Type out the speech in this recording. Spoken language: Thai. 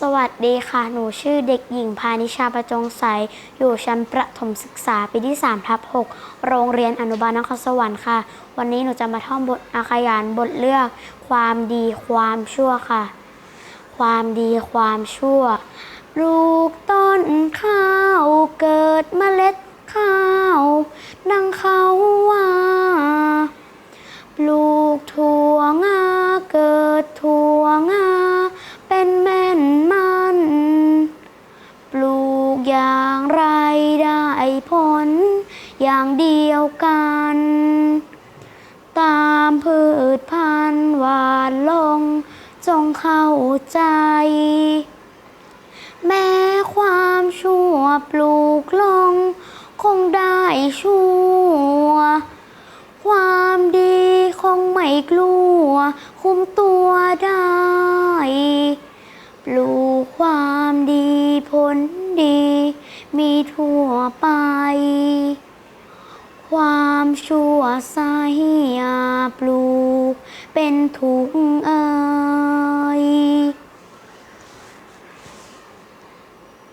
สวัสดีค่ะ หนูชื่อเด็กหญิงพานิชาประจงใส อยู่ชั้นประถมศึกษาปีที่3ทับ6โรงเรียนอนุบาลนครสวรรค์ค่ะ วันนี้หนูจะมาท่องบทอาขยานบทเลือก ความดีความชั่วค่ะ ความดีความชั่ว ลูกต้นข้าวเกิดเมล็ดข้าว ดังเขาว่า ลูกถั่วงาเกิดถั่ว อย่างไรได้ผล อย่างเดียวกัน ตามพืชพันธุ์หวานลง จงเข้าใจ แม้ความชั่วปลูกลง คงได้ชั่ว ความดีคงไม่กลัว คุมตัวได้ ปลูกความดีผล ดี มีทั่วไป ความชั่วสาย